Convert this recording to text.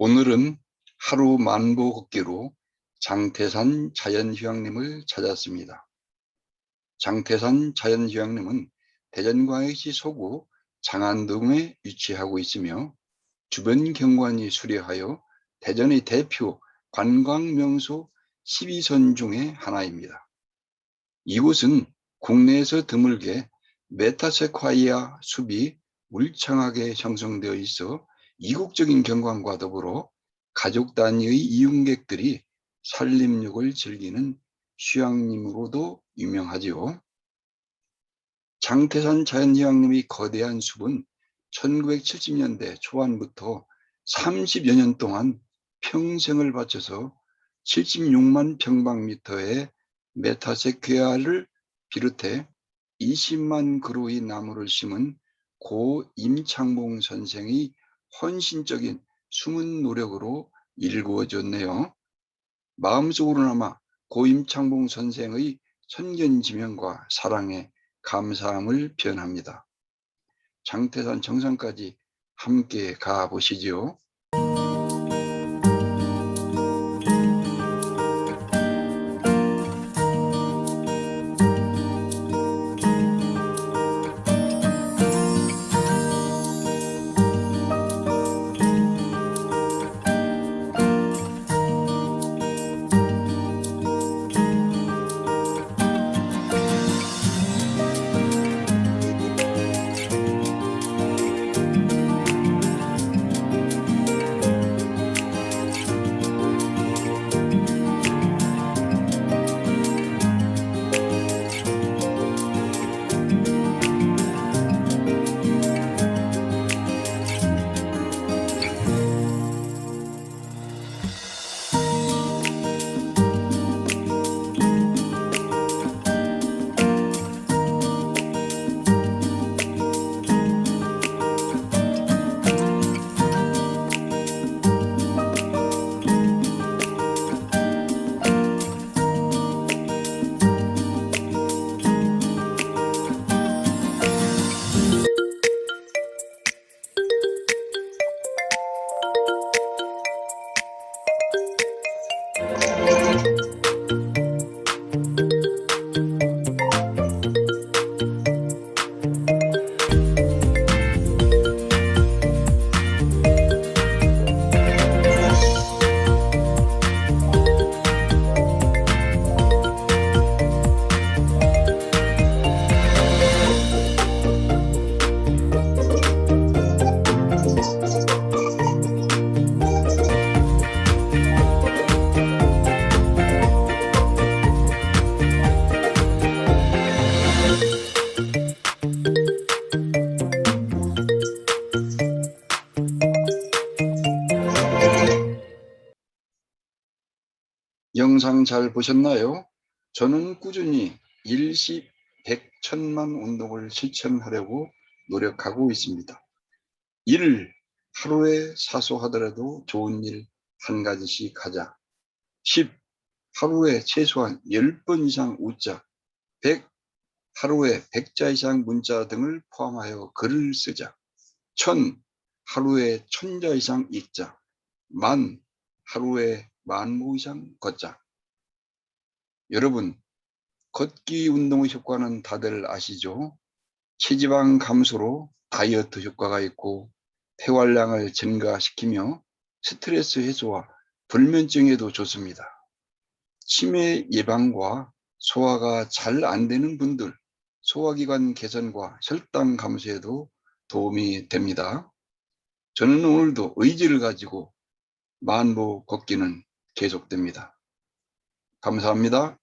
오늘은 하루 만보 걷기로 장태산 자연휴양림을 찾았습니다. 장태산 자연휴양림은 대전광역시 소구 장안동에 위치하고 있으며 주변 경관이 수려하여 대전의 대표 관광명소 12선 중의 하나입니다. 이곳은 국내에서 드물게 메타세콰이아 숲이 울창하게 형성되어 있어 이국적인 경관과 더불어 가족 단위의 이용객들이 산림욕을 즐기는 휴양림으로도 유명하지요. 장태산 자연휴양림의 거대한 숲은 1970년대 초반부터 30여 년 동안 평생을 바쳐서 76만 평방미터의 메타세퀴아를 비롯해 20만 그루의 나무를 심은 고 임창봉 선생의 헌신적인 숨은 노력으로 일구어졌네요. 마음속으로나마 고 임창봉 선생의 선견지명과 사랑에 감사함을 표현합니다. 장태산 정상까지 함께 가보시지요. 영상 잘 보셨나요? 저는 꾸준히 일시 백천만 운동을 실천하려고 노력하고 있습니다. 일 하루에 사소하더라도 좋은 일 한 가지씩 하자. 10. 하루에 최소한 10번 이상 웃자. 100. 하루에 100자 이상 문자 등을 포함하여 글을 쓰자. 1000. 하루에 1000자 이상 읽자. 만. 하루에 만보 이상 걷자. 여러분, 걷기 운동의 효과는 다들 아시죠? 체지방 감소로 다이어트 효과가 있고 폐활량을 증가시키며 스트레스 해소와 불면증에도 좋습니다. 치매 예방과 소화가 잘 안 되는 분들, 소화기관 개선과 혈당 감소에도 도움이 됩니다. 저는 오늘도 의지를 가지고 만보 걷기는 계속됩니다. 감사합니다.